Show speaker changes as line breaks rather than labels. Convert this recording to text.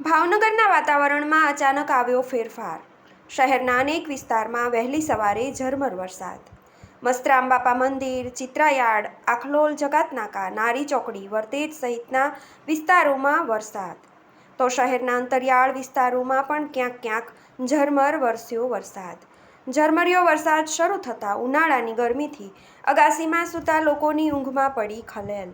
ભાવનગરના વાતાવરણમાં અચાનક આવ્યો ફેરફાર. શહેરના અનેક વિસ્તારમાં વહેલી સવારે ઝરમર વરસાદ. મસ્તરામ બાપા મંદિર, ચિત્રાયાર્ડ, આખલોલ જકાતનાકા નારી ચોકડી, વર્તેજ સહિતના વિસ્તારોમાં વરસાદ. તો શહેરના અંતરિયાળ વિસ્તારોમાં પણ ક્યાંક ક્યાંક ઝરમર વરસ્યો વરસાદ. ઝરમરિયો વરસાદ શરૂ થતાં ઉનાળાની ગરમીથી અગાસીમાં સૂતા લોકોની ઊંઘમાં પડી ખલેલ.